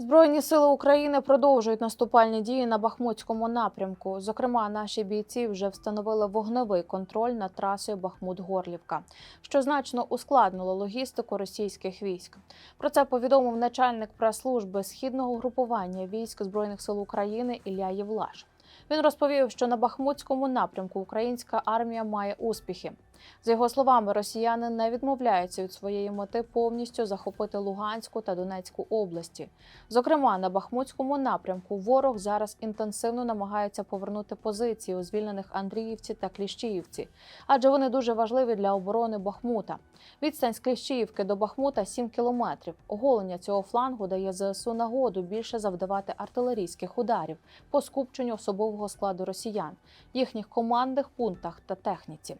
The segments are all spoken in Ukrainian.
Збройні сили України продовжують наступальні дії на Бахмутському напрямку. Зокрема, наші бійці вже встановили вогневий контроль над трасою Бахмут-Горлівка, що значно ускладнило логістику російських військ. Про це повідомив начальник прес-служби східного групування військ збройних сил України Ілля Євлаш. Він розповів, що на Бахмутському напрямку українська армія має успіхи. За його словами, росіяни не відмовляються від своєї мети повністю захопити Луганську та Донецьку області. Зокрема, на Бахмутському напрямку ворог зараз інтенсивно намагається повернути позиції у звільнених Андріївці та Кліщіївці, адже вони дуже важливі для оборони Бахмута. Відстань з Кліщіївки до Бахмута 7 кілометрів. Оголення цього флангу дає ЗСУ нагоду більше завдавати артилерійських ударів по скупченню особового складу росіян, їхніх командних пунктах та техніці.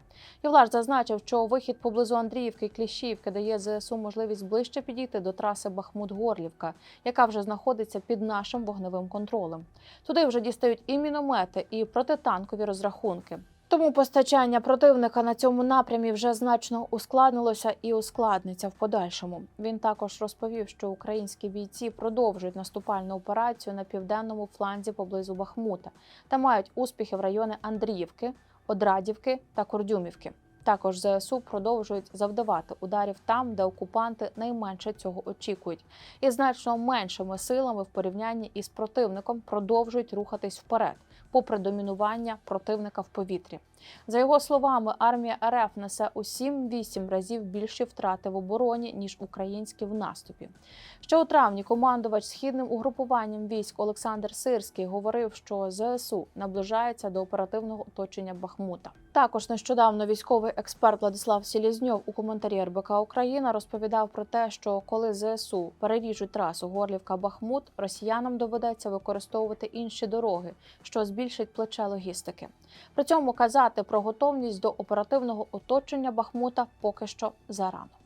Зазначив, що вихід поблизу Андріївки і Кліщіївки дає ЗСУ можливість ближче підійти до траси Бахмут-Горлівка, яка вже знаходиться під нашим вогневим контролем. Туди вже дістають і міномети, і протитанкові розрахунки. Тому постачання противника на цьому напрямі вже значно ускладнилося і ускладниться в подальшому. Він також розповів, що українські бійці продовжують наступальну операцію на південному фланзі поблизу Бахмута та мають успіхи в райони Андріївки, Одрадівки та Кордюмівки. Також ЗСУ продовжують завдавати ударів там, де окупанти найменше цього очікують, і значно меншими силами в порівнянні із противником продовжують рухатись вперед, попри домінування противника в повітрі. За його словами, армія РФ несе у 7-8 разів більші втрати в обороні ніж українські в наступі. Ще у травні командувач східним угрупуванням військ Олександр Сирський говорив, що ЗСУ наближається до оперативного оточення Бахмута. Також нещодавно військовий експерт Владислав Сілізньов у коментарі РБК Україна розповідав про те, що коли ЗСУ переріжуть трасу Горлівка-Бахмут, росіянам доведеться використовувати інші дороги, що збільшить плече логістики. При цьому казати про готовність до оперативного оточення Бахмута поки що зарано.